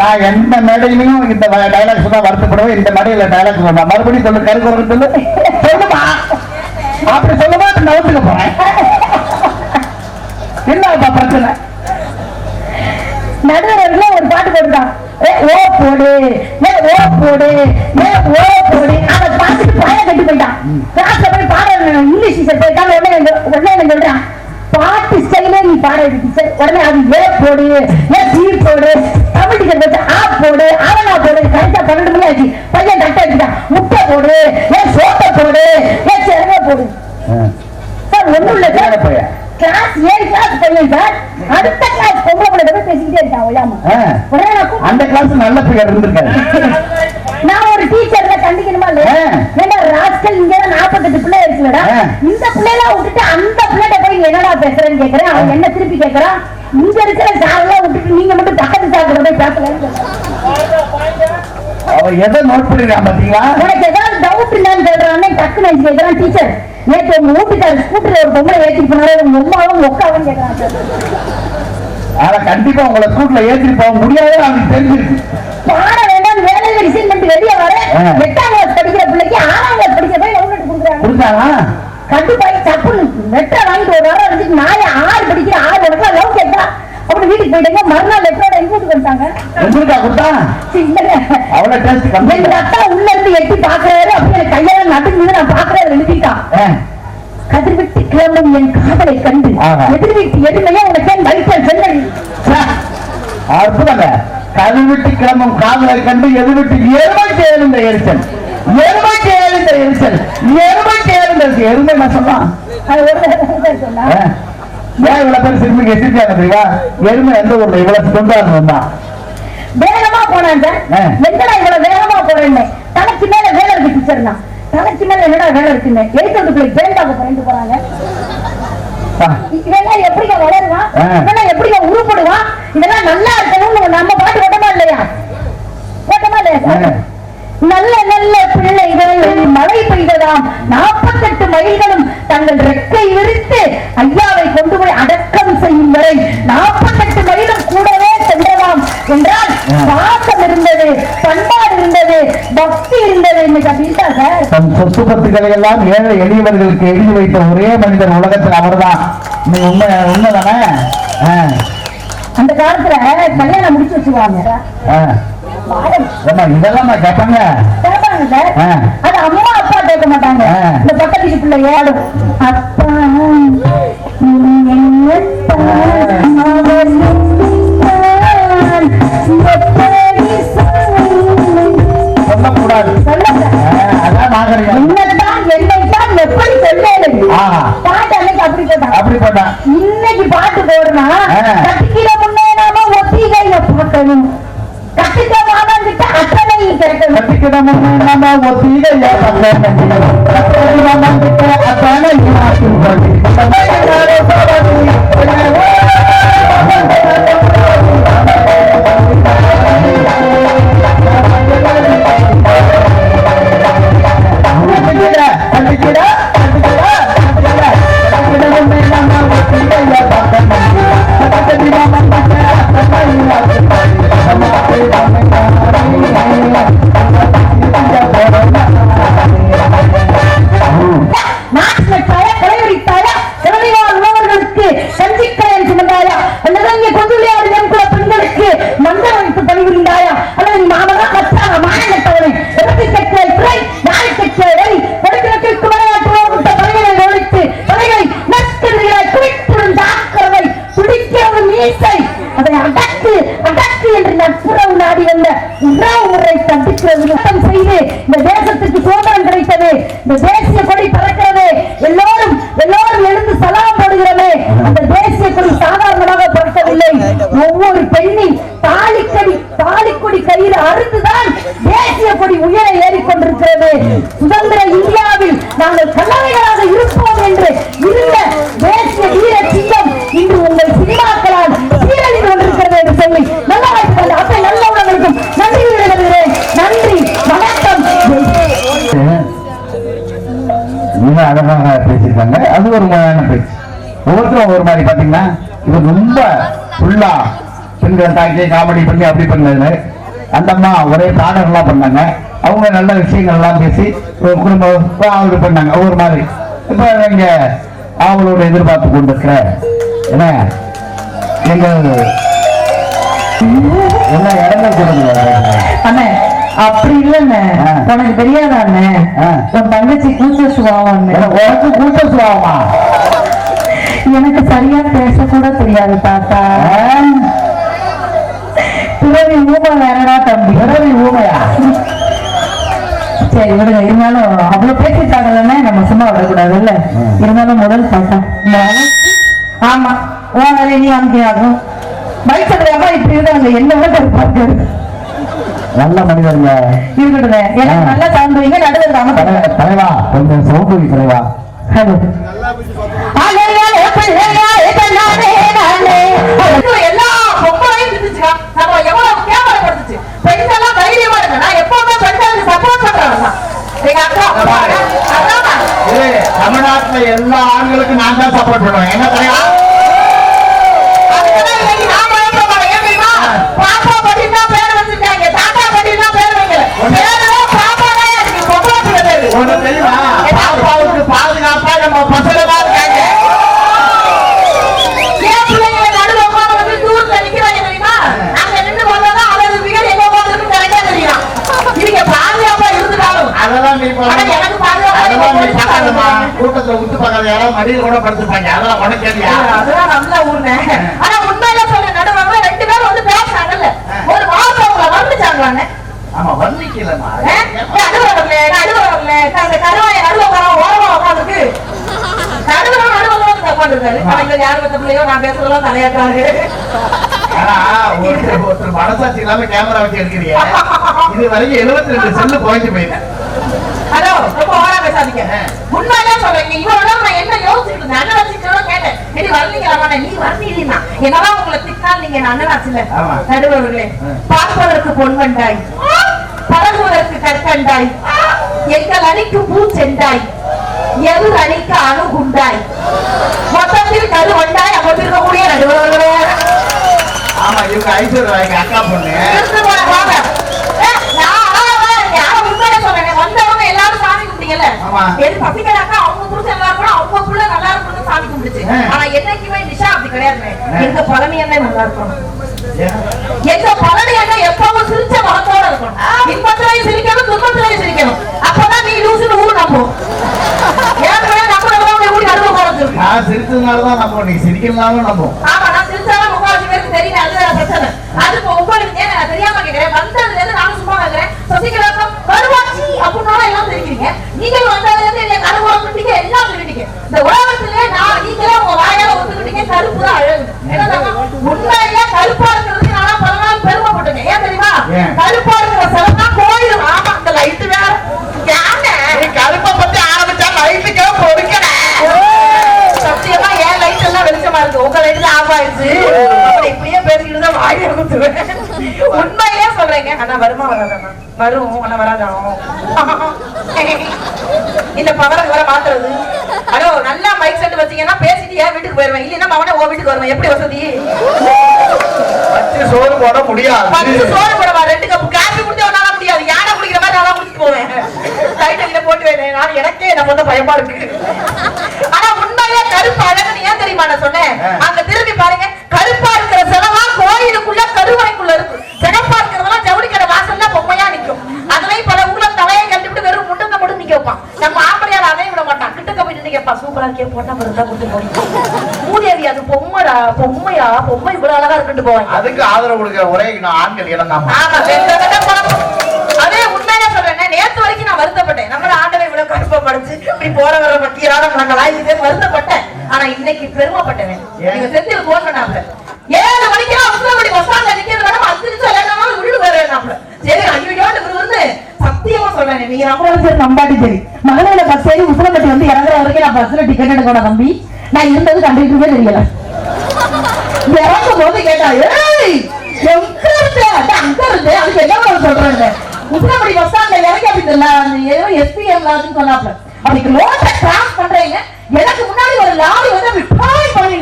நான் எந்த மேடையிலையும் இந்த டைலாக் சொன்னா வருத்தப்படுவேன். இந்த மேடையில டைலாக் சொன்னா மறுபடியும் சொல்லு கருத்து சொல்லு. சொல்லுமா? அப்படி சொல்லுமா நவத்துக்கு போறேன். என்ன பிரச்சனை? நடுவர்ல ஒரு பாட்டு போட்டுட்டான் ஏ ஓ போடு ஏ ஓ போடு ஏ ஓ போடு. அதை பார்த்துட்டு பாய கட்டி போயிட்டான். கிளாஸ்ல போய் பாட இங்கிலீஷ் போயிட்டாங்க உடனே உடனே சொல்றான்? பாட்டு ஸ்டைலே நீ பாட டீச்சர் உடனே அது ஏ போடு ஏ பீ போடு தமிழ் டீச்சர் போட்டு ஆ போடு ஆவணா போடு கரெக்டா பன்னெண்டு மணி ஆச்சு பையன் கரெக்டா எடுத்துட்டான். முட்டை போடு ஏ சோட்டை போடு ஏ சிறங்க போடு. சார் ஒண்ணும் இல்ல சார். கிளாஸ் ஏழு கிளாஸ் பையன் சார். அடுத்த கிளாஸ் பொம்பளை பிள்ளை போய் பேசிக்கிட்டே இருக்கான் ஒய்யாம அந்த கிளாஸ் நல்ல பெயர் இருந்திருக்காரு. நான் ஒரு டீச்சர்ல கண்டிக்கணுமா இல்லையா. ஏண்டா ராஸ்கல் இங்க நாற்பத்தெட்டு பிள்ளை இருக்குல்லடா. இந்த பிள்ளைலாம் விட்டுட்டு அந்த போய் நீ என்னடா பேசுறேன்னு கேக்குறேன்? அவன் என்ன திருப்பி கேக்குறான் இங்க இருக்கிற சாரெல்லாம் விட்டுட்டு நீங்க மட்டும் பக்கத்து போய் பேசலன்னு அவ எதை நோட் பண்ணிருக்கான் பாத்தீங்களா? உனக்கு ஏதாவது டவுட் இல்லைன்னு சொல்றானே டக்குன்னு அஞ்சு கேக்குறான் டீச்சர் நேற்று உங்க வீட்டுக்காரர் ஸ்கூட்டர்ல ஒரு பொம்பளை ஏற்றிட்டு போனாரு உங்க அம்மாவும் கேக்குறான் சார் ஆனா கண்டிப்பா உங்களை ஸ்கூட்ல ஏற்றிட்டு போக முடியாது அவனுக்கு தெரிஞ்சிருக்கு. பாட வேண்டாம் வேலை ரிசைன் பண்ணிட்டு வெளியே வர. எட்டாம் கிளாஸ் படிக்கிற பிள்ளைக்கு ஆறாம் கிளாஸ் படிக்கிற போய் லெட்டர் கொடுக்குறாங்க. கட்டுப்பாய் தப்புன்னு லெட்டர் வாங்கிட்டு ஒரு வாரம் இருந்துச்சு நாளை ஆறு படிக்கிற ஆறு உனக்கு லவ் கேட்டா அப்படி வீட்டுக்கு போயிட்டீங்க மறுநாள் லெட்டரோட எங்க வீட்டுக்கு வந்துட்டாங்க? எங்களுக்கா கொடுத்தா. அவ்வளவு டேஸ்ட் அத்தா உள்ள இருந்து எட்டி பாக்குறாரு அப்படி எனக்கு கையெல்லாம் நடுங்குது நான் பாக்குறாரு எழுதிட்டான். கதிர்விட்டு கிளம்பும் என் காதலை கண்டு. எதிர்விட்டு எதுமையா உனக்கு என் வயிற்றில் சென்னல் சே, அற்புதங்க. கது விட்டு கிளம்பும் காதலை கண்டு எது விட்டு எருமைக்கு எழுந்த எரிச்சல் எருமைக்கு எரிச்சல். எருமை என்ன சொல்லலாம் அது ஒரு தடவை சொன்னா? ஆ. ஏன் இவ்வளவு பேர் சிறுமிக்கு எசிரிச்சாங்க தெரியுமா? எருமை எந்த ஊர்ல? இவ்வளவு வேகமா போனான் சார். ஆ. எங்கடா இவ்வளவு வேகமா போறேன்னு? தலைக்கு மேல வேலை இருக்கு டீச்சர் தான் தலைக்கு மேல என்னடா வேலை இருக்குன்னு? ஜெயில் டாக்டர் பண்ணிட்டு போறாங்க. இதெல்லாம் எப்படிங்க வளருவான். இதெல்லாம் எப்படிங்க உருப்படுவான் இதெல்லாம் நல்லா இருக்கணும்னு நம்ம பாட்டு ஓட்டமா இல்லையா? ஓட்டமா இல்லையா சார். நல்ல நல்ல பிள்ளைகள் மழை பெய்ததாம். நாற்பத்தெட்டு மைல்களும் தங்கள் ரெக்கை விரித்து ஐயாவை கொண்டு போய் அடக்கம் செய்யும் வரை நாற்பத்தெட்டு மைலும் கூடவே சென்றதாம். என்றால். பாசம் இருந்தது பண்பாடு இருந்தது பக்தி இருந்தது தன் சொத்து பத்துக்களை எல்லாம் ஏழை எளியவர்களுக்கு எழுதி வைத்த ஒரே மனிதர் உலகத்தில் அவர்தான். நீ உண்மை உண்மைதானே? அந்த காலத்துல கல்யாணம் முடிச்சு வச்சுக்குவாங்க இதெல்லாம் நான் கேட்பாங்க. அது அம்மா அப்பா கேட்க மாட்டாங்க. இந்த பக்கத்து வீட்டுல ஏடும் அப்பா? சொல்லக்கூடாது அதான் நாகரிகம் என்னத்தான் என்னைத்தான் எப்படி சொல்லேன். பாட்டு அன்னைக்கு அப்படி கேட்டான் அப்படி போட்டான் இன்னைக்கு பாட்டு போடுனா. கட்டிக்கிற முன்னே நாம ஒத்திகையில பார்க்கணும் கட்டிக்க மாமன் கிட்ட அத்தனை கிடைக்கணும் கட்டிக்கிடமும் நம்ம ஒத்திக நாட்டுக்காய ஒவ்வொரு பெண்ணின் தாலிக்கடி தாலிக்கொடி கையில் அறுத்துதான் தேசிய கொடி உயர ஏறிக்கொண்டிருக்கிறது. சுதந்திர இந்தியாவில் நாங்கள் கல்லவைகளாக இருப்போம் என்று இருந்த தேசிய வீர சிங்கம் இன்று உங்கள் சினிமாக்களால் சீரழிந்து கொண்டிருக்கிறது என்று சொல்லி நல்ல வாய்ப்பு தந்த நல்ல உணவர்களுக்கும் நன்றி விடுகிறேன் நன்றி வணக்கம். மிக அழகாக பேசியிருக்காங்க. அது ஒரு முறையான பேச்சு. ஒவ்வொருத்தரும் ஒவ்வொரு மாதிரி பாத்தீங்கன்னா இது ரொம்ப ஃபுல்லா பெண்களை தாக்கி காமெடி பண்ணி அப்படி பண்ணது அந்த அம்மா ஒரே பாடல்கள்லாம் பண்ணாங்க. அவங்க நல்ல விஷயங்கள்லாம் பேசி ஒரு குடும்பம் இது பண்ணாங்க. ஒவ்வொரு மாதிரி. இப்போ இங்க அவங்களோட எதிர்பார்த்து கொண்டிருக்கிற என்ன? எங்கள் எல்லா இடங்கள் அண்ணே அப்படி இல்லண்ணே. உனக்கு தெரியாதா அண்ணே ஆ. உன் தங்கச்சி கூச்ச சுபாவம் உனக்கு கூட்ட சுபாவமா? எனக்கு சரியா பேச கூட தெரியாது தாத்தா. பிறவி ஊமை வேறடா தம்பி. பிறவி ஊமையா? சரி விடுங்க. இருந்தாலும் அவ்வளவு பேசிட்டாங்கல்ல நம்ம சும்மா விடக்கூடாது இல்ல. இருந்தாலும் முதல் தாத்தா. ஆமா உன் வேலையை நீ அமைக்காகும் பைக் சக்கரையாமா இப்படி இருக்காங்க என்ன விட கருப்பாரு நல்ல மனிதருங்க. இருக்கட்டுங்க எனக்கு. நல்லா சார்ந்துவீங்க நடுவில் தலைவா கொஞ்சம் சௌகரி தலைவா. ஹலோ. இருந்துச்சுக்கா நம்ம எவ்வளவு கேவலப்படுத்துச்சு பெண்கள்லாம் தைரியமா இருங்க. நான் எப்பவுமே பெண்களுக்கு சப்போர்ட் பண்றேன் தான். எங்க அக்கா தமிழ்நாட்டுல எல்லா ஆண்களுக்கும் நான் தான் சப்போர்ட் பண்ணுவேன். என்ன தலைவா? மடியில் கூட படுத்துப்பாங்க அதெல்லாம் உனக்கு அதெல்லாம் நல்லா ஊர்னே. ஆனா உண்மையில சொல்ல நடுவங்க ரெண்டு பேரும் வந்து பேசுனாங்கல்ல. ஒரு வார்த்தை உங்களை வந்துச்சாங்களாண்ணே. ஆமா வர்ணிக்கலமா நடுவுல வரல. அந்த கருவாயை நடுவுல உட்கார, ஓரமா உட்கார்ந்துருக்கு. நடுவுல நடுவுல வந்து உட்கார்ந்துருக்காரு. ஆனா இங்க யார் பெத்த பிள்ளையோ நான் பேசுறதெல்லாம் தலையாட்டுறாரு. ஆனா ஒருத்தர் ஒருத்தர் மனசாட்சி இல்லாம கேமரா வச்சு எடுக்கிறீங்க இது வரைக்கும் எழுபத்தி ரெண்டு செல்லு குறைஞ்சு போயிட்டேன் ஹலோ, ரொம்ப ஓவரா பேசாதீங்க. உண்மையிலே சொல்றேன். இவ்வளவு நான் என்ன அண்ணன் கேட்டேன். வரலீங்களாம்மா? நீ வரலீடின்னா. என்னதான் உங்களை நீங்க. நடுவர்களே. பார்ப்பதற்கு பொன்வண்டாய் பழகுவதற்கு கற்கண்டாய் எங்கள் அணிக்கு பூச்செண்டாய் எதிர் அணிக்கு அணுகுண்டாய் மொத்தத்தில் கருவண்டாய் அமர்ந்திருக்கக்கூடிய நடுவர்களே ஆமா இவங்க ஐஸ்வர்யா எங்க அக்கா பொண்ணு கும்பிட்டீங்கல்ல? எது பசிக்கலாக்கா, அவங்க புருஷன் நல்லா இருக்கணும், அவங்க புள்ள நல்லா இருக்கணும்னு சாமி கும்பிட்டுச்சு. ஆ. ஆனா என்னைக்குமே நிஷா அப்படி கிடையாதுங்க. ஆ. எங்க பழனி அண்ணன் நல்லா இருக்கணும். ஏன்? எங்க பழனி அண்ணன் எப்பவும் சிரிச்ச முகத்தோட இருக்கணும். இன்பத்திலையும் சிரிக்கணும், துன்பத்திலையும் சிரிக்கணும். அப்பதான் நீ லூசுன்னு ஊர் நம்பும். ஏற்கனவே நடுவுல உட்கார வச்சிருக்கு. நான் சிரிச்சதுனாலதான் நம்புவோம் நீ சிரிக்கலனாலும் நம்புவோம் ஆமா, நான் சிரிச்சாலும் முக்காவாசி பேருக்கு தெரியும். அதுதான் பிரச்சனை. அது இப்ப உங்களுக்கு தெரியாம கேக்குறேன். வந்ததுல இருந்து நானும் சும்மா கேக்குறேன். சசிகலாக்கா, கருவாச்சி அப்படின்னாலும் எல்லாம் தெரிவிக்கிறீங்க. நீங்கள் வந்ததுல இருந்து என்னை கருவான்னு சொல்லிட்டீங்க, எல்லாம் சொல்லிட்டீங்க. இந்த உலகத்திலே நான் நீங்களே உங்க வாயால ஒத்துக்கிட்டீங்க, கருப்பு தான் அழகு. என்ன தெரியுமா? உண்மையிலே கருப்பா இருக்கிறதுக்கு நானா பல நாள் பெருமைப்பட்டிருக்கேன். ஏன் தெரியுமா? ஏன்? கருப்பா இருக்கிற சிலதான் கோயில். ஆமா, இந்த light வேற. யானை. நீ கருப்பை பத்தி ஆரம்பிச்சா லைட்டுக்கே பொறுக்கல சத்தியமா என் லைட் எல்லாம் வெளிச்சமா இருக்கு உங்க லைட் ஆஃப் ஆயிடுச்சு அப்புறம் இப்படியே பேசிக்கிட்டு தான் வாயை குத்துவேன் உண்மையிலே சொல்றேங்க ஆனா வருமா வராதா வரும் ஆனா வராதா? இந்த பவரை வர மாத்துறது. ஹலோ நல்லா மைக் செட் வச்சீங்கன்னா பேசிட்டு ஏன் வீட்டுக்கு போயிருவேன். இல்லைன்னா அவனே உன் வீட்டுக்கு வருவேன். எப்படி வசதி? சோறு போட முடியாது. பத்து சோறு போடவா? ரெண்டு கப் காஃபி குடிச்சா உன்னால முடியாது. யானை குடிக்கிற மாதிரி நான் குடிச்சிட்டு போவேன். டைட்டில போட்டு வேணேன் நான் எனக்கே நம்ம வந்து பயமா இருக்கு. ஆனா உண்மையிலே கருப்பு அழகுன்னு ஏன் தெரியுமா நான் சொன்னேன்? அங்க திரும்பி பாருங்க கருப்பா இருக்கிற செலவா கோயிலுக்குள்ள கருவறைக்குள்ள இருக்கு சிகப்பா இருக்கிறதெல்லாம் ஜவுளி கடை வாசல்ல பொம்மையா நிக்கும் அதுலயும் பல ஊர்ல தலையை கட்டிவிட்டு வெறும் முட்டுங்க மட்டும் நிக்க வைப்பான் நம்ம ஆம்பளையார் அதையும் விட மாட்டான் கிட்டக்க போய் இருக்கே போட்டா பிறந்தா கொடுத்து போய் மூதேவி அது பொம்மைடா பொம்மையா பொம்மை இவ்வளவு அழகா இருக்குன்னு போவாங்க அதுக்கு ஆதரவு கொடுக்கிற ஒரே நான் ஆண்கள் இடம் தான். அதே உண்மையிலே சொல்றேன். நேத்து வரைக்கும் நான் வருத்தப்பட்டேன். நம்மள ஆண்டவன் இவ்வளவு கருப்பை படைச்சு, இப்படி போற வர மத்தியரான நாங்களா இதுவே வருத்தப்பட்டேன். ஆனா இன்னைக்கு பெருமைப்பட்டேன். நீங்க செந்தில் phone பண்ணாப்புல. ஏழு மணிக்கெல்லாம் உசிலம்பட்டி bus stand ல நிக்கிறது வேணாம், அஞ்சு நிமிஷம் late ஆனாலும் வீடு வருவேனாப்புல. சரி, ஐயோயோன்னு இவரு வந்து சத்தியமா சொல்றேன். நீங்க சரி நம்பாட்டி சரி. மகளிர பஸ் ஏறி உசிலம்பட்டி வந்து இறங்குற வரைக்கும் நான் பஸ்ல டிக்கெட் எடுக்கணும் தம்பி. நான் இருந்தது கண்டிப்பே தெரியல. இறங்கும் போது கேட்டா ஏய் எங்க இருந்த? அங்க இருந்து? அதுக்கு என்ன பண்ண சொல்றேன் பஸ் ஸ்டாண்ட்ல இறங்கி அப்படி தெரியல. அந்த ஏதோ எஸ்பிஎம் சொன்னாப்ல. அதுக்கு ரோட்டை கிராஸ் பண்றீங்க எனக்கு முன்னாடி ஒரு லாரி வந்து அப்படி பாய் பண்ணி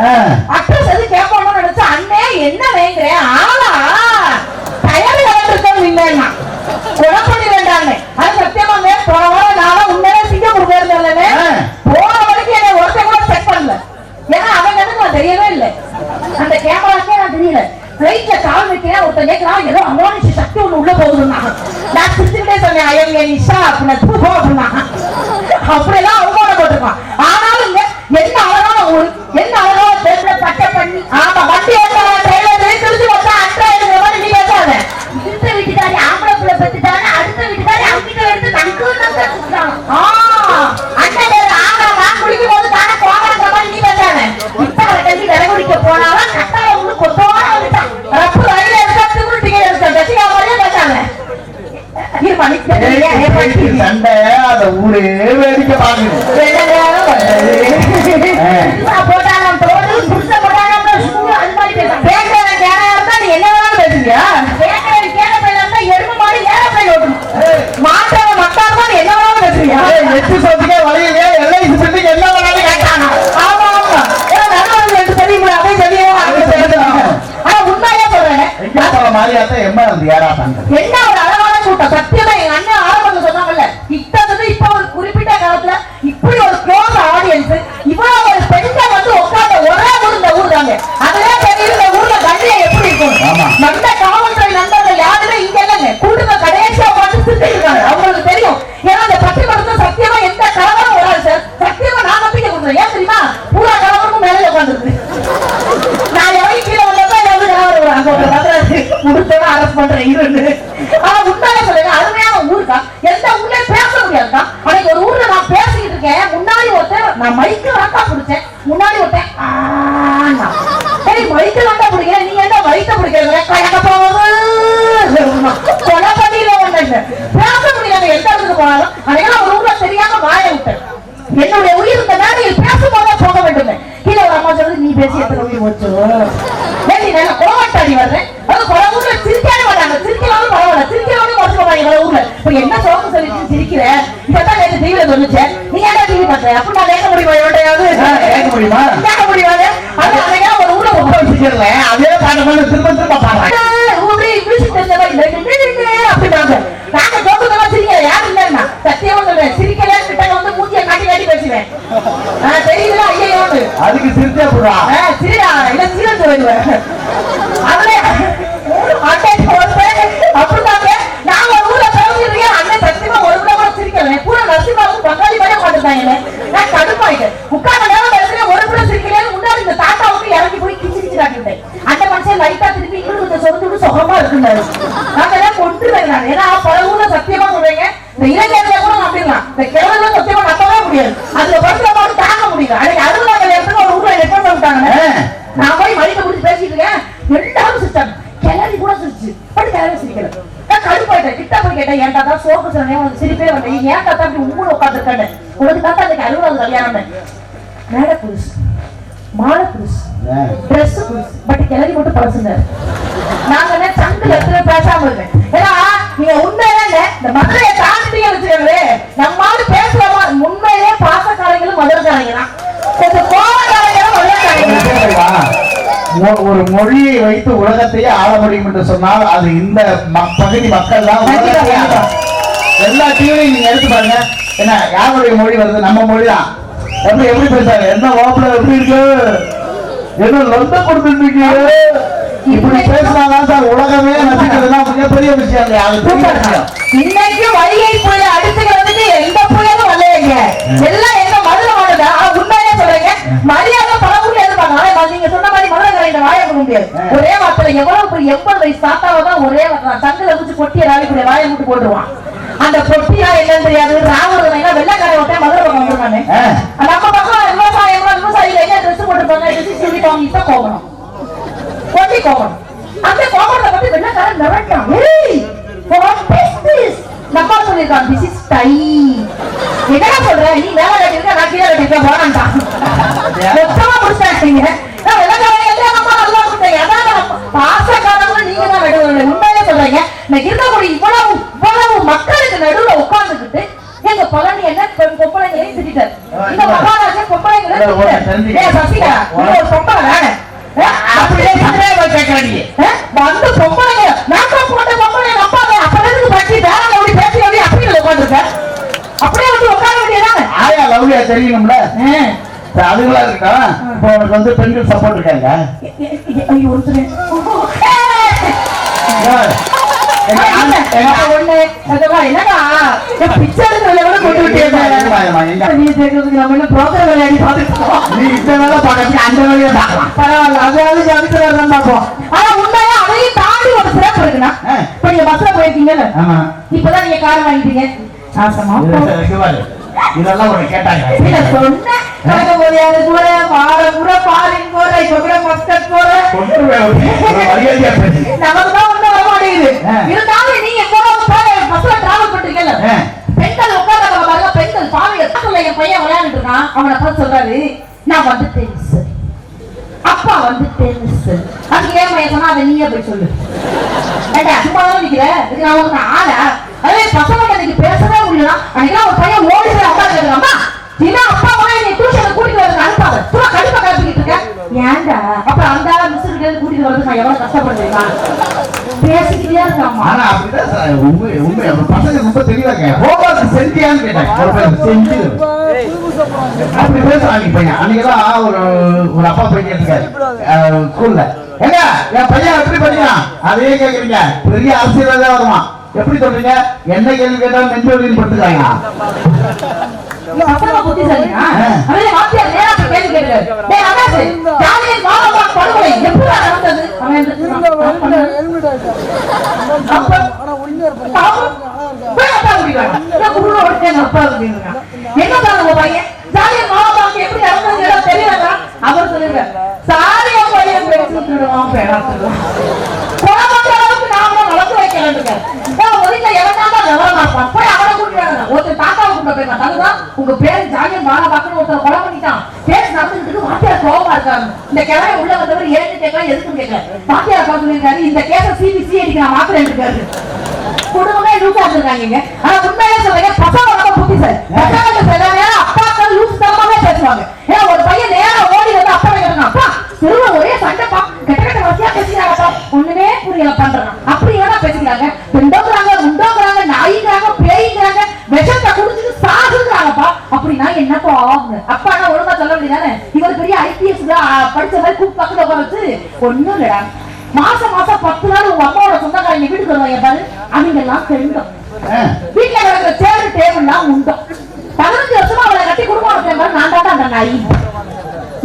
ஆ. அட்ரஸ் எது கேட்கணும்னு நினைச்சா அண்ணே என்ன வேங்குறேன் ஆளா டயர் கலந்துருக்கோம் இல்லைன்னா குழப்படி வேண்டாங்க அது சத்தியமா மே போன வாரம் நானும் உண்மையிலே சிங்கப்பூர் போயிருந்தேன் ஆ. போன வரைக்கும் என்னை ஒருத்தன் கூட செக் பண்ணல ஏன்னா அவன் எனக்கு நான் தெரியவே இல்லை அந்த கேமராக்கே நான் தெரியல பிளைட்ல கால் வைக்கிறேன் ஒருத்தன் கேட்கறான் ஏதோ அமோனிஷ சக்தி ஒண்ணு உள்ள போகுதுன்னா நான் சிரிச்சுக்கிட்டே சொன்னேன் ஐயங்க நிஷா அப்படின்னா தூ போ அப்படின்னா அப்படியெல்லாம் அவமானம் போட்டிருக்கான் ஆனாலும் இங்க என்ன அழகான ஊர் என்ன அழகான பேசுற பட்டை பண்ணி ஆமா வண்டி ஓட்டுறவன் டிரைவர் திருச்சி வந்தா அட்டை எடுக்கிற மாதிரி நீ பேசாத இந்த வீட்டுக்காரி ஆம்பளை பிள்ளை பத்துட்டாங்க அடுத்த வீட்டுக்காரி அவங்க எடுத்து நங்கு ஆ அட்டை பேர் ஆகாமா குடிக்கும் போது தானே போகாத மாதிரி நீ பேசாத இப்ப அவரை கட்டி விலை குடிக்க போனாலும் கட்டாய உள்ள கொத்தோட வந்துட்டான் ரப்பு ரயில எடுத்தா திரும்ப டிக்கெட் எடுத்தா கட்டிக்கா மாதிரியே பேசாத இது பண்ணி ஏய், சண்டை அந்த ஊரே வேடிக்கை பாக்குது போட்டாங்க தோடு புதுசா போட்டாங்க அப்புறம் ஷூ அது மாதிரி பேசுறாங்க பேசுறவன் கேனா இருந்தா நீ என்ன வேணாலும் பேசுங்க பேசுறவன் கேன பையில இருந்தா எருமை மாதிரி ஏற பையில ஓட்டணும் மாற்றவன் மக்கா இருந்தா நீ என்ன வேணாலும் பேசுறியா ஏய், எட்டு சொத்துக்கே வழியிலே எல்ஐசி பில்டிங் என்ன வேணாலும் கேட்டாங்க ஆமா ஆமா ஏன்னா நடுவில் ரெண்டு சரி அப்படியே சொல்லியே வாங்க பேசுறாங்க ஆனா உண்மையா சொல்றேன் எங்க போற மாதிரியாத்தான் எம்மா இருந்து ஏறா பண்றது என்ன ஒரு அழகான கூட்டம் சத்தியமா எங்க அண்ணன் ஆரம்பத்துல சொன்னாங்கல்ல இத்தனை இப்ப ஒரு குறிப்பிட்ட காலத்துல இப்படி ஒரு க்ளோஸ் ஆடியன்ஸ் இவ்வளவு ஒரு பெண்கள் வந்து உட்கார்ந்த ஒரே ஊர் இந்த ஊர் தாங்க அதுவே தெரியும் இந்த ஊர்ல கண்ணியம் எப்படி இருக்கும் ஆமா. நல்ல காவல்துறை நண்பர்கள் யாருமே இங்க இல்லைங்க கூடுங்க கடைசியா உட்கார்ந்து சுத்திட்டு இருக்காங்க அவங்களுக்கு தெரியும் ஏன்னா அந்த பட்டி மரத்துல சத்தியமா எந்த கலவரம் வராது சார் சத்தியமா நான் நம்பிக்கை கொடுக்குறேன் ஏன் தெரியுமா பூரா கலவரமும் மேலே உட்காந்துருக்கு நான் இறங்கி கீழே வந்தப்ப ஏதாவது கலவரம் வரும். அங்க ஒரு பத்திரம் முடிச்சோட அரஸ்ட் பண்றேன் இருந்து ஆனா உண்மையிலே சொல்லுங்க அருமையான ஊருக்கா எந்த ஊர்லயும் பேச முடியாதுக்கா அன்னைக்கு ஒரு ஊர்ல நான் பேசிக்கிட்டு இருக்கேன் முன்னாடி ஒருத்தன் நான் மைக்கு வாக்கா பிடிச்சேன் முன்னாடி ஒருத்தன் ஆன்னா. சரி மைக்கு வாக்கா பிடிக்கிறேன் நீ என்ன மைக்க பிடிக்கிறீங்க கயக்க போகுது கொலை பண்ணியில ஒண்ணு பேச முடியாது எந்த இடத்துக்கு போனாலும் அன்னைக்கு ஒரு ஊர்ல தெரியாம வாய விட்டேன் என்னுடைய உயிர் இந்த மேடையில் பேசும்போதே போக வேண்டும் கீழே ஒரு அம்மா சொல்லுது நீ பேசி எத்தனை உயிர் போச்சு ஏன் நீ நல்ல கோவட்டாடி வர்றேன் அது பல ஊர்ல சிரிக்கவே மாட்டாங்க சிரிக்கலாலும் பரவாயில்ல சிரிக்கலாலும் குறைச்சு போவாங்க பல ஊர்ல இப்ப என்ன சோகம் சொல்லிட்டு சிரிக்கிற இப்பதான் நேற்று டிவில சொல்லுச்சு நீ ஏன்டா டிவி பண்ற அப்ப நான் கேட்க முடியுமா எவட்டையாவது ஆ, கேட்க முடியுமா? கேட்க முடியாது அது அன்னைக்கா ஒரு ஊர்ல உட்கார வச்சுக்கிறேன் அதே பாட்டு பண்ணி திரும்ப திரும்ப பாடுறேன் ஊரே இங்கிலீஷ் தெரிஞ்சவா இல்ல அப்படின்னாங்க நாங்க ஜோக்குதான் சிரிக்கல யாரும் இல்லைன்னா சத்தியமா சொல்றேன் சிரிக்கல கிட்ட வந்து மூஞ்சிய ஆ, தெரியுதுல ஐயோன்னு அதுக்கு சிரிச்சே போடுறா. சிரிடா இல்ல சீரன் சொல்லுவேன் அவளே ஒருத்தன் அப்படிதாங்க நாங்க ஊர்ல பேசிருக்கேன் அண்ணன் சத்தியமா ஒரு கூட கூட சிரிக்கல. பூரா நரசிம்மாவும் பங்காளி மாதிரி உட்காந்துருந்தாங்க நான் கடுப்பாயிட்டேன் முக்கால் நேரம் பேசுறேன் ஒரு கூட சிரிக்கலன்னு முன்னாடி இந்த தாத்தாவுக்கு இறங்கி போய் கிச்சு கிச்சு காட்டிவிட்டேன் அந்த மனுஷன் லைட்டா திருப்பி இன்னும் கொஞ்சம் சொருந்து சுகமா இருக்குன்னாரு நாங்க எல்லாம் கொண்டு வரலாம் ஏன்னா பல ஊர்ல சத்தியமா சொல்றீங்க. இந்த இளைஞர்ல கூட நம்பிடலாம் இந்த கிழமையில சத்தியமா நம்பவே முடியாது அதுல படுத்த மாதிரி தாங்க முடியல அன்னைக்கு அறுபதாம் கல்யாணத்துக்கு ஒரு ஊர்ல ரெஃபர் பண்ணிட்டாங்க நான் போய் மடிக்க முடிச்சு பேசிட்டு இருக்கேன் எல்லாரும் சிரிச்சாங்க கிளறி கூட சிரிச்சு பட் கிளறி சிரிக்கல நான் கடுப்பாயிட்டேன் கிட்ட போய் கேட்டேன் ஏன் சொன்னேன் உனக்கு சிரிப்பே வந்தேன் ஏன் தாத்தா அப்படி உங்களை உட்காந்துருக்கேன் உனக்கு தாத்தா அதுக்கு அறுபதாவது கல்யாணம் மேட புருஷ் மாலை புருஷ் ட்ரெஸ் பட் கிளறி மட்டும் பழசுங்க நாங்க என்ன சங்குல எத்தனை பேசாம இருக்கேன். ஏன்னா நீங்க உண்மையிலே இல்ல, இந்த மதுரையை தாண்டிட்டீங்க வச்சுக்கோங்களே. நம்மால பேசுறவா உண்மையிலே பாசக்காரங்களும் மதுரைக்காரங்க தான். கொஞ்சம் கோவக்காரங்களும் மதுரைக்காரங்க. ஒரு மொழியை வைத்து உலகத்தையே ஆள முடியும் என்று சொன்னால் அது இந்த பகுதி மக்கள் தான். எல்லா டிவிலையும் நீங்க எடுத்து பாருங்க. என்ன யாருடைய மொழி வருது? நம்ம மொழி தான் எப்படி எப்படி பேசுறாரு? என்ன ஓப்பல எப்படி இருக்கு? என்ன லொந்த கொடுத்துட்டு இருக்கீங்க? இப்படி பேசினாதான் சார் உலகமே நசிக்கிறதுலாம் மிகப்பெரிய விஷயம் இல்லையா? இன்னைக்கு வைகை புயல அடிச்சுக்கிறதுக்கு எந்த புயலும் வரலைங்க எல்லாம் எங்க மதுரை மாவட்டம் ஆனா உண்மையிலே சொல்றீங்க. மரியாதை பல ஊர்ல எதிர்பார்க்க ஆனா நீங்க சொன்ன மாதிரி மதுரை கலைஞர் வாய கொடுக்க முடியாது. ஒரே வார்த்தையில எவ்வளவு எண்பது வயசு தாத்தாவை தான் ஒரே வார்த்தை சங்கில குச்சி கொட்டிய ராவிக்குடைய வாயை விட்டு போட்டுருவான். அந்த பொட்டியா என்னன்னு தெரியாது. ராவணன் வெள்ளக்காரை விட்டேன் மதுரை பக்கம் வந்துருக்கானே. நம்ம பக்கம் விவசாயம் விவசாயிகள் என்ன ட்ரெஸ் போட்டுருப்பாங்க ட்ரெஸ் சொல்லிப்பாங்க இப்ப கோவணும். கொட்டி கோவம் அந்த கோவத்தை பத்தி வெள்ளக்காரன் this? நம்ம சொல்லிருக்கான் this is டை என்னடா சொல்ற? நீ மேல கட்டிருக்க நான் கீழே கட்டிருக்கேன் போனான்ட்டான் மொத்தமா முடிச்சாட்டீங்க நான் வெள்ளக்காரன் எல்லாம் நம்ம நல்லா கொடுத்தீங்க அதான் பாசக்காரங்களும் நீங்க தான் நடுவில் உண்மையிலே சொல்றீங்க. இன்னைக்கு இருக்கக்கூடிய இவ்வளவு இவ்வளவு மக்களுக்கு நடுவுல உட்கார்ந்துக்கிட்டு எங்க பழனி என்ன மகாராஜன் பொம்பளைங்களை இல்ல, உன்னை திட்டு. தெரிஞ்சுக்க. ஏய், சசிகலா, நீ ஒரு பொம்பளை? ஆ, அப்படியே இதுவே போய் கேட்கற நீ. ஆ, வந்து பொம்பளைங்க, மேக்கப் போட்ட பொம்பளைங்க நம்பாத. அப்படி பேசி அப்படி அப்படியே உட்கார்ந்திருக்க? அப்படியே வந்து உட்கார வேண்டியதானே? ஆயா லவ்லியா. சரி, அதுகளா இருக்கட்டும் இப்போ உனக்கு வந்து பெண்கள் சப்போர்ட் இருக்காங்க எ- இப்பதான் நீங்க கார் வாங்கிட்டீங்க. ஆசமா. இதெல்லாம் உனக்கு கேட்டாங்க இல்ல, சொன்னேன். கூட, வார கூட, ஃபாரின் போற, இப்ப கூட மஸ்கட் போற. ஒரு மரியாதையா பேசு நமக்கு தான் ஒண்ணும் வர மாட்டேங்குது. இருந்தாலும் நீங்க பஸ்ல டிராவல் பண்றீங்கல்ல. பெண்கள் உட்கார்ந்தவங்க பாருங்க, பெண்கள் பக்கத்துல என் பையன் விளையாண்டுட்டு இருக்கான். அவனை பார்த்து சொல்றாரு, நான் வந்துட்டேன் சார். அப்பா வந்து சொல்லு. அதுக்கு ஏன் சொன்னா, அதை நீயே போய் சொல்லு. ஏண்டா, சும்மா தானே நிக்கிற? இதுக்கு நான் உனக்கு ஆளா? அதே இன்னைக்கு பேசவே முடியல. அன்னைக்கெல்லாம் ஒரு பையன் ஓடி போய் அம்மா கிட்ட "அம்மா, அப்பா அம்மா என்னை கூட்டிட்டு வரதுக்கு அனுப்பாத. சும்மா கடுப்பை கிளப்பிக்கிட்டு இருக்க." ஏன்டா? அப்புறம் அந்த ஆளை மிஸ் கிட்ட கூட்டிட்டு வரதுக்கு நான் எவ்வளவு கஷ்டப்படுறேன் பேசிக்கிட்டே இருக்காமா ஆனா அப்படிதான் உண்மை உண்மை பசங்க ரொம்ப தெளிவாங்க ஹோம்ஒர்க் செஞ்சியான்னு கேட்டேன் செஞ்சு பேசுறாங்க பையன் அன்னைக்குதான் ஒரு ஒரு அப்பா பையன் இருக்காரு ஸ்கூல்ல என் பையன் எப்படி படிக்கிறான் அதையே கேக்குறீங்க பெரிய அரசியல் தான் வருவான் எப்படி சொல்றீங்க? என்ன கேள்வி கேட்டாலும் நெஞ்சு வழியில் படுத்துக்காங்க படுகொலை நடந்தது? போய் அப்பா கூட்டிட்டு வாங்க. எங்க அப்பா என்ன தான் உங்க பையன்? ஜாலியன் வாலாபாக் எப்படி நடந்ததுன்னு தெரியலடா. அவர் சொல்லிருக்காரு, சாரி பையன் பேசிட்டு விடுவான், குழந்தை அளவுக்கு நாம வளர்த்து உங்க வீட்டுல போய் அவனை கூட்டிட்டு ஒருத்தர் தாத்தாவை கூட்டிட்டு போயிருக்கான். அதுதான் உங்க பேரு ஜாலியன் வாலாபாக்னு ஒருத்தர் கொலை பண்ணிட்டான். பேரு நடந்துட்டு வாத்தியார் கோபமா இருக்காரு. இந்த கிழமை உள்ள வந்தவர் ஏன்னு கேட்கலாம் எதுக்கும் கேட்கல வாத்தியார் பார்த்து இந்த கேஸ சிபிசி அடிக்க நான் மாத்திரம் இருக்காரு குடும்பமே லூசா இருந்திருக்காங்க ஆனா உண்மையா சொல்லுங்க பசங்க ரொம்ப புத்தி சார். பசங்க சில நேரம் அப்பாக்கள் லூஸ் தரமாவே பேசுவாங்க. ஏன்னா ஒரு பையன் நேரம் ஓடி வந்து அப்பா கேட்கறாங்க அப்பா திரும்ப ஒரே சண்டைப்பா கெட்ட கெட்ட வசதியா பேசுறாங்கப்பா ஒண்ணுமே புரியல பண்றான் அப்படி ஏன்னா பேசுறாங்க பெண்டோங்கிறாங்க உண்டோங்கிறாங்க நாய்ங்கிறாங்க பேய்ங்கிறாங்க விஷத்தை குடிச்சிட்டு சாகுங்கிறாங்கப்பா அப்படின்னா என்னப்பா ஆகுங்க அப்பா நான் ஒழுங்கா சொல்ல வேண்டியதானே இவர் பெரிய ஐபிஎஸ் படிச்ச மாதிரி கூப்பிட்டு பக்கத்துல உட்கார வச்சு ஒண்ணும் இல்லடா. மாசம் மாசம் பத்து நாள் உங்க அம்மாவோட சொந்தக்காரங்க வீட்டுக்கு வருவாங்க பாரு அவங்க எல்லாம் பெண்டம் வீட்டுல கிடக்குற சேரு டேபிள்லாம் உண்டும். பதினஞ்சு வருஷமா அவளை கட்டி குடும்பம் நடத்துறேன் பாரு நான் தான் அந்த நாய்.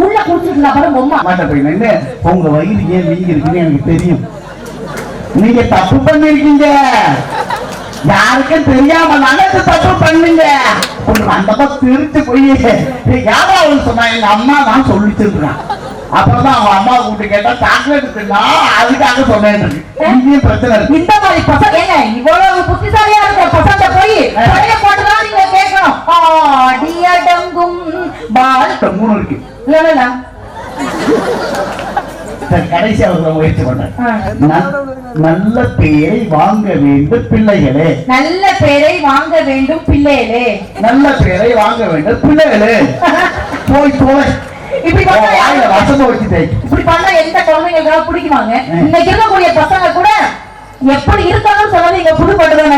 உள்ள குடிச்சிட்டு பாரு பொம்மா. மாட்ட போய் நின்னு உங்க வயிறு ஏன் வீங்கி இருக்குன்னு எனக்கு தெரியும். நீங்க தப்பு பண்ணிருக்கீங்க. யாருக்கும் தெரியாம நடந்து தப்பு பண்ணுங்க. அந்த திருட்டு போய் யாரா அவளுக்கு சொன்னா எங்க அம்மா தான் சொல்லிச்சிருக்கான் அப்புறம் தான் அவன் அம்மா கூப்பிட்டு கேட்டா சாக்லேட் தின்னா அதுக்காக சொன்னேன். இங்கேயும் பிரச்சனை இருக்கு. இந்த மாதிரி பசங்க ஏங்க இவ்வளவு புத்திசாலியா இருக்க பசங்க போய் பழைய போட்டுதான் நீங்க கேட்கணும் ஆடியடங்கும் பால். மூணு இருக்கு. இல்ல இல்ல, இல்ல. சரி, கடைசி அவர்களை முயற்சி பண்றேன். நல்ல பெயரை வாங்க வேண்டும் பிள்ளைகளே. நல்ல பேரை வாங்க வேண்டும் பிள்ளைகளே. நல்ல பெயரை வாங்க வேண்டும் பிள்ளைகளே. போய் போய். இப்படி பண்ணா வாயில யாரு- வசந்த வச்சு தேய்க்கும் இப்படி பண்ணா எந்த குழந்தைங்களுக்காக பிடிக்குவாங்க. இன்னைக்கு இருக்கக்கூடிய பசங்க கூட எப்படி இருக்காங்கன்னு புது பட்டுதான்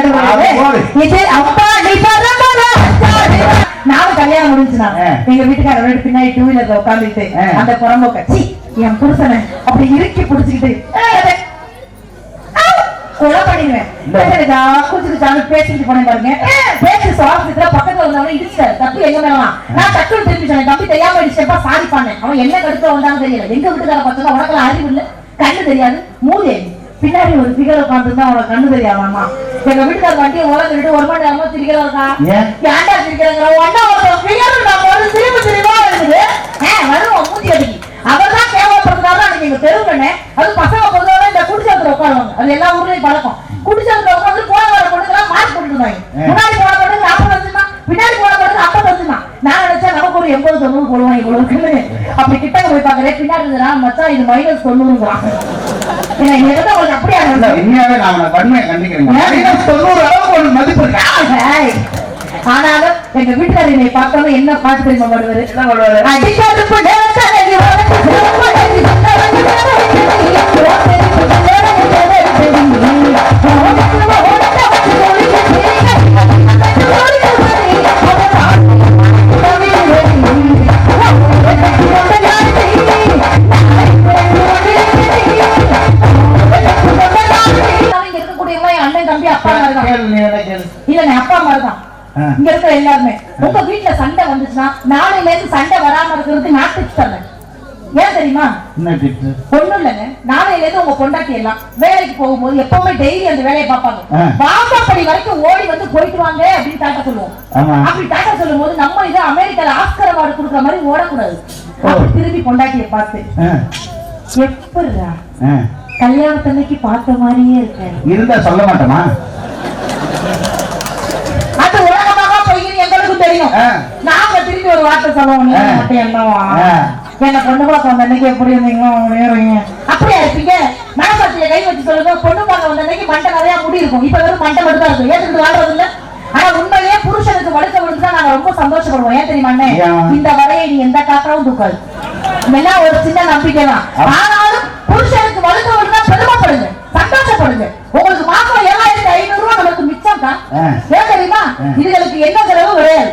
இது அப்பா நீ பரம்பர நானும் கல்யாணம் முடிஞ்சுனா ஆ. எங்க வீட்டுக்காரர் வீட்டு பின்னாடி டூ வீலர்ல உட்காந்துட்டு. அந்த குரம்பு கட்சி என் புருஷனை அப்படி இறுக்கி பிடிச்சிக்கிட்டு கொலை பண்ணிடுவேன். பேசிட்டு போனேன் பாருங்க. பேசி சுவாசத்துல வந்தவன இடிச்சாரு தப்பு எங்க மேலாம் நான் டக்குனு திருப்பி சொன்னேன் தம்பி தெரியாம இடிச்சப்பா சாரி பண்ணேன். அவன் என்ன கடுக்க வந்தாலும் தெரியல. எங்க வீட்டுக்கார பார்த்தா உனக்கு அறிவு இல்ல? கண்ணு தெரியாது மூளை. பின்னாடி ஒரு ஃபிகர் உட்காந்துருந்தா அவனுக்கு கண்ணு தெரியாமாமா எங்க வீட்டுக்கார வண்டியை உலக விட்டு ஒரு மணி நேரமா திரிக்கிறா இருக்கா ஏன்? ஏன்டா திரிக்கிறாங்க ஒன்னா ஒரு ஃபிகர் நம்ம ஒரு திரும்பி திரும்பா இருக்குது. ஆ வருவோம் மூஞ்சி அடிக்கி அவர் தான் கேவலப்படுறதால அன்னைக்கு எங்க தெரு பண்ணேன் அது பசங்க பொதுவாக இந்த குடிச்சத்துல உட்காருவாங்க. அது எல்லா ஊர்லயும் பழக்கம். குடிச்சத்துல உட்காந்து போன வர பொண்ணுங்களாம் மார்க் ஆ. முன்னாடி போன பொண்ணுங்க அப்ப வந்துமா பின்னாடி போன பொண்ணுங்க அப்ப வந்துமா நான் நினைச்சேன் நமக்கு ஒரு எண்பது தொண்ணூறு போடுவாங்க இவ்வளவு அப்படி கிட்ட போய் பாக்குறேன் பின்னாடி இருந்தா மச்சான் இது மைனஸ் தொண்ணூறுங்கிறான். ஏன்னா இங்க இருந்தா உங்களுக்கு அப்படியா இல்ல, இருந்துச்சு? உண்மையாவே நான் அவனை வன்மையை கண்டிக்கிறேன். மைனஸ் தொண்ணூறு அளவுக்கு ஒரு மதிப்பு இருக்கா ஏய், ஆனாலும் எங்க வீட்டுக்காரர் என்னை பார்த்தோன்னு என்ன பாட்டு தெரியுமா பாடுவாரு என்ன பண்ணுவாரு? இங்க இருக்கிற எல்லாருமே உங்க வீட்டுல சண்டை வந்துச்சுன்னா நாளையில இருந்து சண்டை வராம இருக்கிறதுக்கு நான் டிப்ஸ் தரேன். ஏன் தெரியுமா? ஒண்ணும் இல்லைங்க. நாளையில இருந்து உங்க பொண்டாட்டி எல்லாம் வேலைக்கு போகும்போது எப்பவுமே டெய்லி அந்த வேலையை பார்ப்பாங்க. வாசப்படி வரைக்கும் ஓடி வந்து போயிட்டு வாங்க அப்படின்னு டாட்டா சொல்லுவோம். அப்படி டாட்டா சொல்லும் போது நம்ம இதை அமெரிக்கால ஆஸ்கர் அவார்டு கொடுக்குற மாதிரி ஓடக்கூடாது. திரும்பி பொண்டாட்டியை பார்த்து ஆ. கல்யாணத்தன்னைக்கு பார்த்த மாதிரியே இருக்காரு இருந்தா சொல்ல மாட்டோமா? ஒரு வார்த்தை சொல்லுவோம் நீங்க ஆ. மட்டும் என்னவா? ஆ. என்ன பொண்ணு பார்க்க வந்த அன்னைக்கு எப்படி இருந்தீங்களோ அப்படியே இருப்பீங்க மனசாட்சியில கை வச்சு சொல்லுங்க. பொண்ணு பார்க்க வந்த அன்னைக்கு மண்டை நிறைய முடி இருக்கும். இப்ப வெறும் மண்டை மட்டும் தான் இருக்கும் ஏத்துக்கிட்டு வாழ்றது இல்ல. ஆனா உண்மையிலேயே புருஷனுக்கு வழுக்க விழுந்தா நாங்க ரொம்ப சந்தோஷப்படுவோம். ஏன் தெரியுமா? இந்த வரையை நீ எந்த காக்காவும் தூக்காது. இதெல்லாம் ஒரு சின்ன நம்பிக்கை தான் ஆனாலும் புருஷனுக்கு வழுக்க விழுந்தா பெருமைப்படுங்க. சந்தோஷப்படுங்க. உங்களுக்கு மாசம் ஏழாயிரத்தி ஐநூறு ரூபாய் நமக்கு மிச்சம் தான் ஆ. ஏன் தெரியுமா? ஆ. இதுகளுக்கு என்ன செலவு கிடையாது.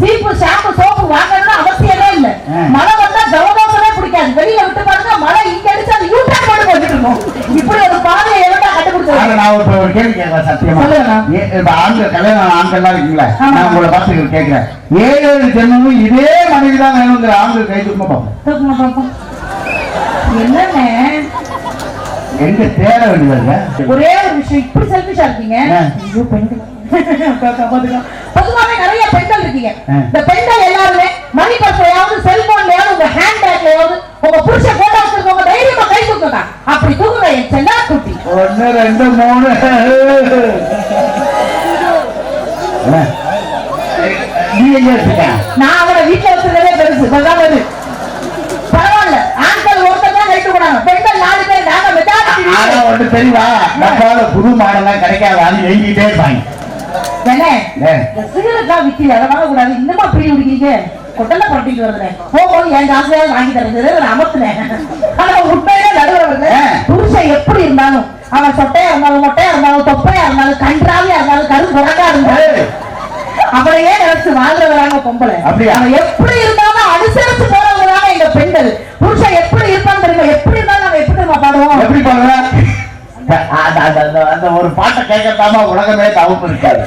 சீப்பு ஷாம்பு சோப்பு வாங்கணும்னு அவசியமே இல்ல. மழை வந்தா ஜலதோஷமே பிடிக்காது. வெளியில விட்டு பாருங்க மழை இங்க அடிச்சு அது யூட்டர் பண்ணி போட்டுட்டு இருக்கும். இப்படி ஒரு பாதையை நான் ஒரு கேள்வி கேட்கிறேன் சத்தியமா. ஆண்கள் கல்யாணம் ஆண்கள்லாம் இருக்கீங்களா. நான் உங்களை பார்த்து கேட்கிறேன். ஏழு ஏழு ஜென்மமும் இதே மனைவி தான் வேணுங்கிற ஆண்கள் கை தூக்கமா பார்ப்போம் எங்க தேட வேண்டியது ஒரே ஒரு விஷயம் இப்படி செல்ஃபிஷா இருக்கீங்க. ஐயோ பெண்கள். நிறைய பெண்கள் இருக்கீங்க. இந்த பெண்கள் எல்லாருமே மணி பர்ஸ்லயாவது செல்போன்லயாவது உங்க ஹேண்ட் பேக்லயாவது உங்க புருஷ போட்டோ வச்சிருக்கவங்க தைரியமா கை தூக்குங்க அப்படி தூக்குங்க என் செல்லா குட்டி ஒண்ணு ரெண்டு மூணு. நான் அவரை வீட்டுல வச்சிருக்கதே பெருசு. பரவாயில்ல ஆண்கள் ஒருத்தர் தான் கை தூக்குறாங்க பெண்கள் நாலு பேர் நாங்க மெஜாரிட்டி ஆனா ஒண்ணு தெரியுமா? நம்மளால புது மாடலாம் கிடைக்காதான்னு எழுதிட்டே இருப்பாங்க. சிகரெட்லாம் விக்கி அதை வாங்கக்கூடாது. இன்னுமா பிடி குடிக்கிறீங்க? கொட்டல புரட்டிட்டு வருதுல போகும்போது என் காசையாவது வாங்கி தரது நான் அமர்த்தினேன். ஆனா உண்மையிலே நடுவர் ஆ. புருஷன் எப்படி இருந்தாலும் அவன் சொட்டையா இருந்தாலும் மொட்டையா இருந்தாலும் தொப்பையா இருந்தாலும் கன்றாவியா இருந்தாலும் கரு குரங்கா இருந்தாலும் ஏய், அவளையே நினைச்சு வாழ்றவராங்க பொம்பளை? அவன் எப்படி இருந்தாலும் அனுசரிச்சு அந்த- அந்த- அந்த- அந்த ஒரு பாட்டை கேட்கத்தாம உலகமே தவப்பு இருக்காது.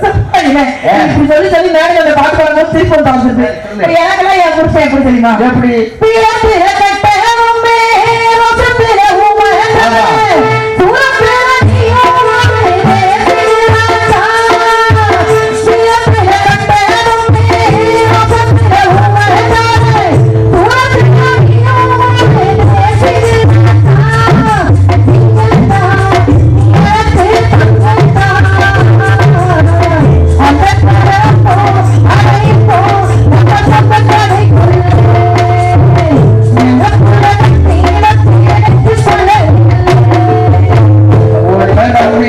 சொல்லி சொல்லி மேடையில பாட்டு பாடும்போது திருப்பி வந்து வந்துருது. சொல்லு. எனக்கெல்லாம் என் புருஷன் எப்படி தெரியுமா? எப்படி?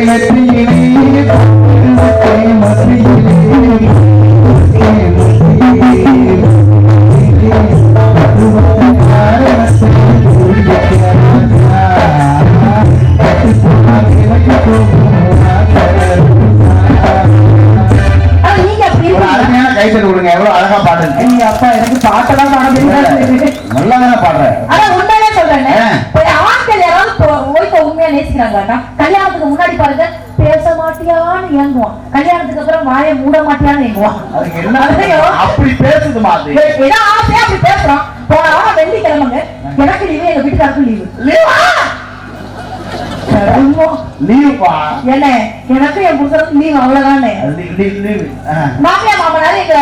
Amen. என்ன? எனக்கு என் புருஷனுக்கு லீவ் அவ்வளவுதானே? மாமியார் மாமனார் எங்க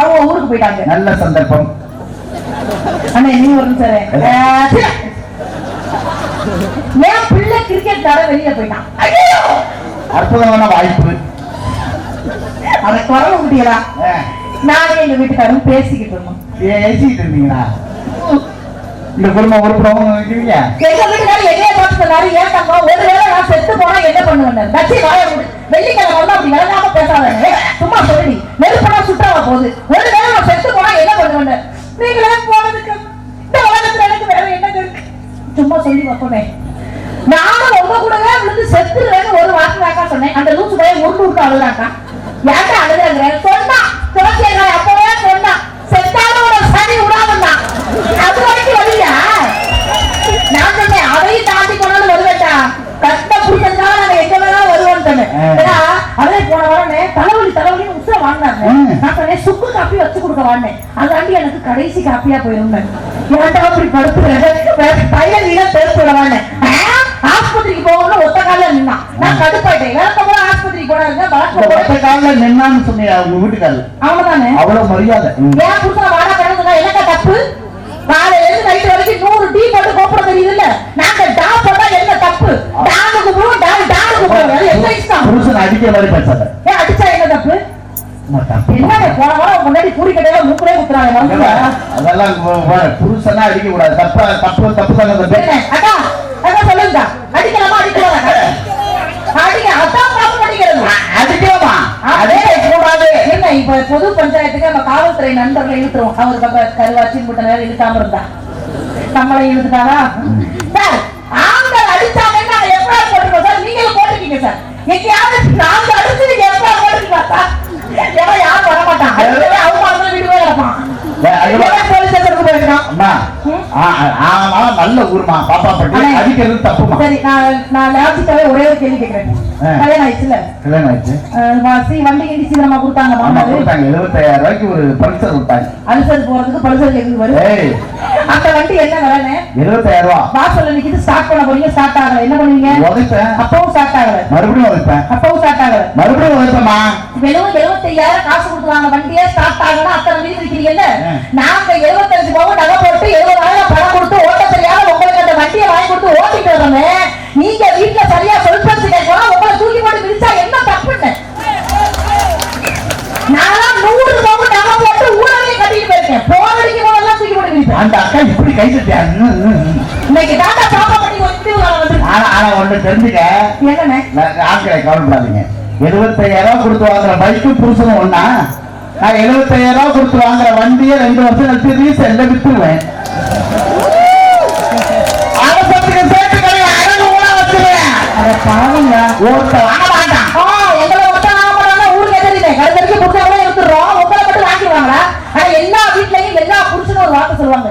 அவங்க ஊருக்கு போயிட்டாங்க. நல்ல சந்தர்ப்பம். அண்ணே நீ ஒரு. என் பிள்ளை கிரிக்கெட் ஆட வெளியில போயிட்டான். அற்புதமான வாய்ப்பு. அதை குறவு முடியலா நானே எங்க வீட்டுக்காரரும் பேசிக்கிட்டு இருந்தோம். பேசிட்டு இருந்தீங்களா? இந்த குடும்பம் உறுப்பினவங்க எங்க வீட்டுக்காரர் என்னைய பாத்துக்கிறாரு ஏன் ஒருவேளை நான் செத்து போனா என்ன பண்ணுவேன் நச்சு வாழ வெள்ளிக்கிழமை வந்து அப்படி விளங்காம பேசாதே. சும்மா சொல்லி நெருப்பனா சுட்டாவா போகுது. ஒருவேளை நான் செத்து போனா என்ன பண்ணுவேன் நீங்களே போனதுக்கு இந்த உலகத்துல எனக்கு வேற என்ன இருக்கு? சும்மா சொல்லி வைப்போமே நானும் ரொம்ப கூட விழுந்து செத்துருவேன்னு ஒரு வார்த்தைக்காக சொன்னேன். அந்த லூசு போய் உருண்டு விட்டு அழுதாக்கா யார்கிட்ட அழுதாங்கிறேன் சொன்னா துளசியங்காய் அப்பவே சொன்னா செத்தாலும் ஒரு சனி விடாதான் அதுவும் ஏன்னா அதே போன வாரமே தலைவலி தலைவலி உசுர வாங்கினாங்க. நான் சொன்னேன் சுக்கு காப்பி வச்சு கொடுக்க வாங்கினேன். அதாண்டி எனக்கு கடைசி காப்பியா போயிரும் ஏன்டா அப்படி படுத்துறேன் பையன் நீங்க பேர் சொல்ல வாங்கினேன். ஆஸ்பத்திரிக்கு போகணும்னு ஒத்த கால நின்னான். நான் கடுப்பாயிட்டேன். வேற ஆஸ்பத்திரிக்கு போனாருங்க இந்த வழக்கு ஒத்த காலில் நின்னான்னு சொன்னியா உங்க வீட்டுக்காரர்? அவங்கதானே அவ்வளவு மரியாதை. ஏன் புருஷன் வாடா கிடந்துனா என்னக்கா தப்பு? காலையில இருந்து நைட் வரைக்கும் நூறு டீ போட்டு கூப்பிட தெரியுது இல்ல நாங்க டா போட்டா என்ன தப்பு? டானு கூப்பிடுவோம் டான் அது புருஷன் அடிக்க மாதிரி பேசாத அடிச்சா என்ன தப்பு? தப்பு. முன்னாடி பூரி கடையில மூக்குலே குத்துறாங்க அதெல்லாம் புருஷனா அடிக்க கூடாது தப்பு தப்பு தப்பு தானே என்ன? அக்கா அக்கா சொல்லுங்க. அடிக்கலாமா அடிக்கலாமா? அடிக்க அதான் பாப்பு அடிக்கிறது அடிக்கலாமா? அடிக்க கூடாது என்ன இப்ப பொது பஞ்சாயத்துக்கு நம்ம காவல்துறை நண்பர்களை இழுத்துருவோம். அவர் பக்கம் கருவாச்சி முட்டை நேரம் இழுக்காம இருந்தா. நம்மளை இழுத்துட்டாரா சார் ஆண்கள் அடிச்சாங்கன்னா எஃப்ஐஆர் போட்டுருக்கோம் சார் நீங்களும் போட்டுருக்கீங்க சார் எங்கேயாவது நாங்க அடிச்சு நீங்க எஃப்ஐஆர் போட்டுருக்கீங்களா சார் ஏன்னா யாரும் வர மாட்டான் அதுவே அவமானத்துல வீடுவே கிடப்பான் ஏய், அதுவா- இதெல்லாம் போலீஸ் ஸ்டேஷனுக்கு போயிருக்கான் அம்மா ஆ, நல்ல ஊருமா பாப்பா பட்டி. அடிக்கிறது தப்புமா? சரி நான் நான் லாஜிக்காவே ஒரே ஒரு கேள்வி கேட்கிறேன் ஆ. கல்யாணம் ஆயிடுச்சுல கல்யாணம் ஆயிடுச்சு. வண்டி கிண்டி சீக்கிரமா கொடுத்தாங்க மாமாவு கொடுத்தாங்க. எழுபத்தாயிரம் ரூபாய்க்கு ஒரு பல்சர் கொடுத்தாங்க. அல்சர் போறதுக்கு பல்சர் எங்களுக்கு வரும். ஏய். அந்த வண்டி என்ன விலைன்னு? எழுபத்தாயிரம் ரூபா. வாசல்ல நிக்கிது. ஸ்டார்ட் பண்ண போறீங்க ஸ்டார்ட் ஆகல. என்ன பண்ணுவீங்க? உதைப்பேன். அப்பவும் ஸ்டார்ட் ஆகல. மறுபடியும் உதைப்பேன். அப்பவும் ஸ்டார்ட் ஆகல. மறுபடியும் உதைப்பேம்மா. வெறும் எழுபத்தையாயிரம் காசு கொடுத்து வாங்க வண்டியே ஸ்டார்ட் ஆகணும் அத்தனை மீதி இருக்கிறீங்கல்ல. நாங்க எழுபத்தஞ்சு பவுன் நகை போட்டு எழுபதாயிரம் பணம் கொடுத்து வண்டியை வாங்கி கொடுத்து ஓட்டிட்டு வரோமே நீங்க வீட்டுல சரியா சொல் பேச்சு கேட்கணும் உங்களை தூக்கி போட்டு மிதிச்சா என்ன தப்புன்னு? நான்லாம் நூறு பவுன் நகை போட்டு ஊழலையும் கட்டிட்டு போயிருக்கேன். போனடிக்கும் போதெல்லாம் தூக்கி போட்டு மிதிப்பேன். அந்த அக்கா இப்படி கை ம். இன்னைக்கு டாட்டா பாப்பா பண்ணி வந்து ஆனா ஆனா ஒண்ணு தெரிஞ்சுக்க. என்னண்ணே? நான் ஆட்களை கவலைப்படாதீங்க. எழுபத்தையாயிரம் கொடுத்து வாங்குற பைக்கும் புருஷனும் ஒண்ணா? நான் எழுபத்தையாயிரம் கொடுத்து வாங்குற வண்டியை ரெண்டு வருஷம் கழிச்சு ரீசெல்ல வித்துருவேன். பாவங்க ஒருத்த வாங்க மாட்டான் எங்களை மட்டும் நாம பண்ணா ஊருக்கு எதிரில்லை. கடைசிக்கு புருஷன் கூட எடுத்துடுறோம். உங்களை மட்டும் வாங்கிடுவாங்களா? ஆனா எல்லா வீட்லயும் எல்லா புருஷனும் ஒரு வார்த்தை சொல்லுவாங்க.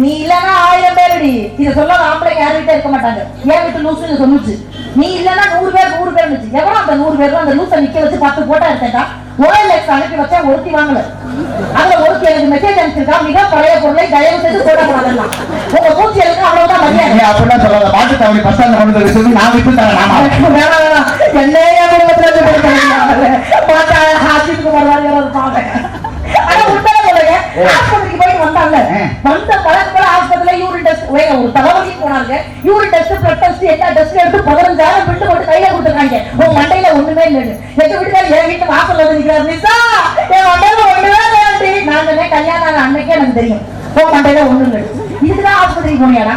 நீ இல்லன்னா ஆயிரம் பேருடி. இதை சொல்லாத ஆம்பளைங்க யார் இருக்க மாட்டாங்க. என் வீட்டு லூசுன்னு சொன்னுச்சு. நீ இல்லன்னா நூறு பேர் நூறு பேர் இருந்துச்சு. எவனோ அந்த நூறு பேரும் அந்த லூசை நிக்க வச்சு பத்து போட்டோ எடுத்தேன்டா. அனுப்பி வச்சா ஒருத்தி வாங்கல. அதுல ஒருத்தி எனக்கு மெசேஜ் அனுப்பிச்சிருக்கா மிக பழைய பொருளை தயவு செய்து போடக்கூடாதுன்னா உங்க பூச்சி எனக்கு அவ்வளவுதான் மரியாதை அப்படிலாம் சொல்லாத பஸ் நான் விட்டு தரேன் நாமா வேணாம், வேணாம். என்னையே குடும்பத்துல இருந்து கொடுத்தாங்க. பார்த்தா வருவாரு இருப்பாங்க. ஆனா உண்மையிலே சொல்லுங்க, ஆஸ்பத்திரிக்கு போயிட்டு வந்தாங்க. வந்த பழக்கம் போல ஆஸ்பத்திரியில test, வேக ஒரு தலைவலிக்கு போனாங்க. test, எல்லா test எடுத்து 15,000 bill போட்டு கையில கொடுத்திருக்காங்க. உன் மண்டையில ஒண்ணுமே இல்லைன்னு. என் வீட்டு வாசல்ல வந்து நிக்கிறாரு. "நிசா, என் மண்டையில ஒண்ணுமே இல்லையாண்டி." நான் சொன்னேன், கல்யாணம் ஆன அன்னைக்கே எனக்கு தெரியும் உன் மண்டையில ஒண்ணுங்க இதுதான் இதுக்குதான் ஆஸ்பத்திரிக்கு போனியாடா?